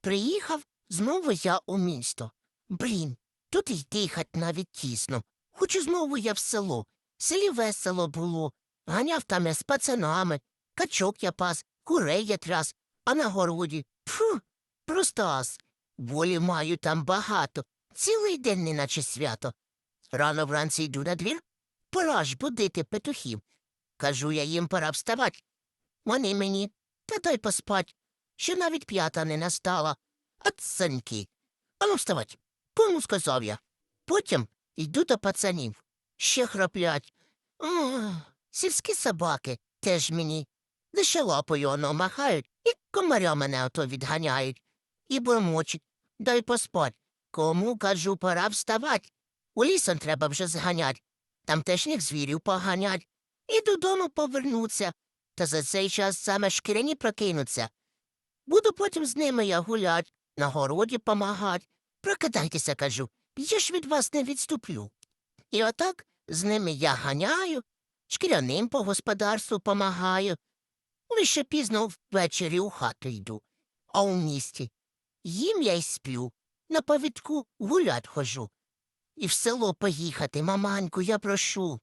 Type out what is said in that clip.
Приїхав знову я у місто. Блін, тут й дихать навіть тісно. Хочу знову я в село. В селі весело було. Ганяв там я з пацанами, качок я пас, курей я тряс, а на городі. Фу, просто ас. Волі маю там багато. Цілий день неначе свято. Рано вранці йду на двір. Пора ж будити петухів. Кажу я їм пора вставать. Вони мені, та дай поспать, що навіть п'ята не настала. От саньки. Ану вставать. Кому сказав я. Потім йду до пацанів. Ще храплять. О, сільські собаки теж мені. Лише лапою оно махають, і комаря мене ото відганяють. І бормочуть. Дай поспать. Кому, кажу, пора вставать. У лісом треба вже зганять. Там тешніх звірів поганять. І додому повернуться. Та за цей час саме шкіряні прокинуться. Буду потім з ними я гулять, на городі помагать. Прокидайтеся, кажу, я ж від вас не відступлю. І отак з ними я ганяю, шкіряним по господарству помагаю. Лише пізно ввечері у хату йду, а у місті. Їм я й сплю, на повідку гулять хожу. І в село поїхати, маманьку, я прошу.